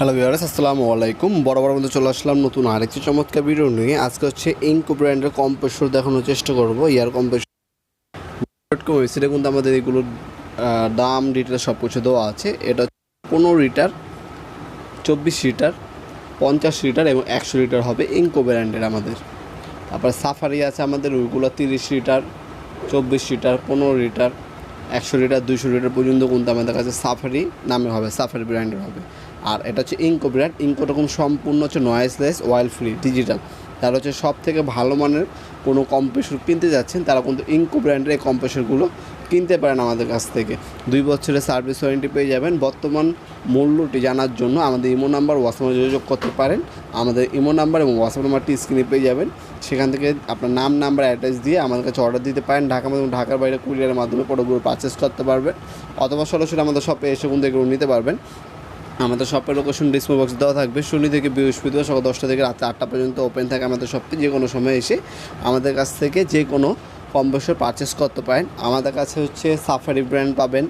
Hello viewers আসসালামু আলাইকুম। বড় বড় মধ্যে চলে আসলাম নতুন আরেকটি চমৎকার ভিডিও নিয়ে। আজকে হচ্ছে ইঙ্কো ব্র্যান্ডের কম্প্রেসর দেখানোর চেষ্টা করব, ইয়ার কম্প্রেসর ওয়েবসাইটে কিন্তু আমাদের এগুলোর দাম ডিটেল সব কিছু দেওয়া আছে। এটা পনেরো লিটার, চব্বিশ লিটার, পঞ্চাশ লিটার এবং একশো লিটার হবে ইঙ্কো ব্র্যান্ডের আমাদের। তারপর সাফারি আছে আমাদের, ওইগুলো তিরিশ লিটার, চব্বিশ লিটার, পনেরো লিটার, একশো লিটার, দুইশো লিটার পর্যন্ত কিন্তু আমাদের কাছে সাফারি নামে হবে সাফারি ব্র্যান্ডের হবে। আর এটা হচ্ছে ইঙ্কো ব্র্যান্ড ইঙ্কো রকম সম্পূর্ণ হচ্ছে নয়েসলেস অয়েল ফ্রি ডিজিটাল তারা হচ্ছে সব থেকে ভালো মানের কোনো কম্প্রেসর কিনতে যাচ্ছেন, তারা কিন্তু ইঙ্কো ব্র্যান্ডের এই কম্প্রেসরগুলো কিনতে পারেন আমাদের কাছ থেকে। দুই বছরের সার্ভিস ওয়ারেন্টি পেয়ে যাবেন। বর্তমান মূল্যটি জানার জন্য আমাদের ইমো নাম্বার হোয়াটসঅ্যাপে যোগাযোগ করতে পারেন। আমাদের ইমো নাম্বার এবং হোয়াটসঅ্যাপ নাম্বারটি স্ক্রিনে পেয়ে যাবেন। সেখান থেকে আপনার নাম নাম্বার অ্যাড্রেস দিয়ে আমাদের কাছে অর্ডার দিতে পারেন। ঢাকা এবং ঢাকার বাইরে কুরিয়ারের মাধ্যমে প্রোডাক্টগুলো পারচেস করতে পারবেন। অথবা সরাসরি আমাদের শপে এসে কিন্তু এগুলো নিতে পারবেন। আমাদের শপের লোকেশন ডিসপ্লে বক্স দেওয়া থাকবে। শনি থেকে বৃহস্পতিবার সকাল দশটা থেকে রাত আটটা পর্যন্ত ওপেন থাকে আমাদের শপটি যে কোনো সময় এসে আমাদের কাছ থেকে যে কোনো কম বয়সে পারচেস করতে পারেন। আমাদের কাছে হচ্ছে সাফারি ব্র্যান্ড পাবেন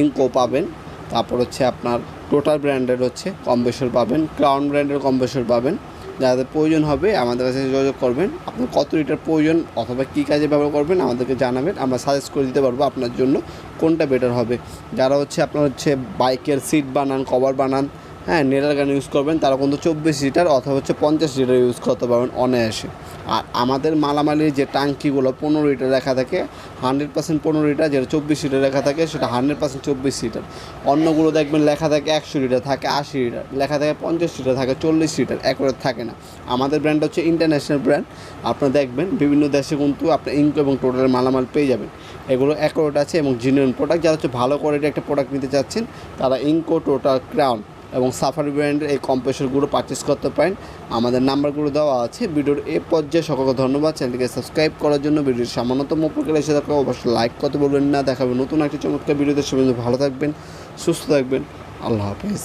ইঙ্কো পাবেন, তারপর হচ্ছে আপনার টোটাল ব্র্যান্ডের হচ্ছে কম বয়সের পাবেন ক্রাউন ব্র্যান্ডের কম বয়সের পাবেন। যাদের প্রয়োজন হবে আমাদের কাছে যোগাযোগ করবেন। আপনার কত লিটার প্রয়োজন অথবা কী কাজে ব্যবহার করবেন আমাদেরকে জানাবেন। আমরা সাজেস্ট করে দিতে পারব আপনার জন্য কোনটা বেটার হবে। যারা হচ্ছে আপনার হচ্ছে বাইকের সিট বানান কভার বানান হ্যাঁ নেটার গান ইউজ করবেন তারা কিন্তু চব্বিশ লিটার অথবা হচ্ছে পঞ্চাশ লিটার ইউজ করতে পারবেন অনায়াসে। আর আমাদের মালামালির যে টাঙ্কিগুলো পনেরো লিটার লেখা থাকে হান্ড্রেড পার্সেন্ট পনেরো লিটার যেটা চব্বিশ লিটার লেখা থাকে, সেটা হান্ড্রেড পার্সেন্ট চব্বিশ লিটার অন্যগুলো দেখবেন লেখা থাকে একশো লিটার থাকে আশি লিটার লেখা থাকে পঞ্চাশ লিটার থাকে চল্লিশ লিটার একরেট থাকে না। আমাদের ব্র্যান্ড হচ্ছে ইন্টারন্যাশনাল ব্র্যান্ড আপনারা দেখবেন বিভিন্ন দেশে কিন্তু আপনি ইঙ্ক এবং টোটালের মালামাল পেয়ে যাবেন। এগুলো অ্যাকোরেট আছে এবং জিনিয়ন প্রোডাক্ট যারা হচ্ছে ভালো কোয়ালিটির একটা প্রোডাক্ট নিতে চাচ্ছেন, তারা ইঙ্কো টোটাল ক্রাউন এবং সাফারি ব্র্যান্ডের এই কম্প্রেসরগুলো পারচেস করতে পারেন। আমাদের নাম্বারগুলো দেওয়া আছে। ভিডিওর এ পর্যায়ে সকলকে ধন্যবাদ। চ্যানেলটিকে সাবস্ক্রাইব করার জন্য ভিডিওর সামান্যতম উপকার এসে থাকলে অবশ্যই লাইক করতে বলবেন না। দেখাবেন নতুন একটি চমৎকার ভিডিওতে সবাই ভালো থাকবেন, সুস্থ থাকবেন। আল্লাহ হাফেজ।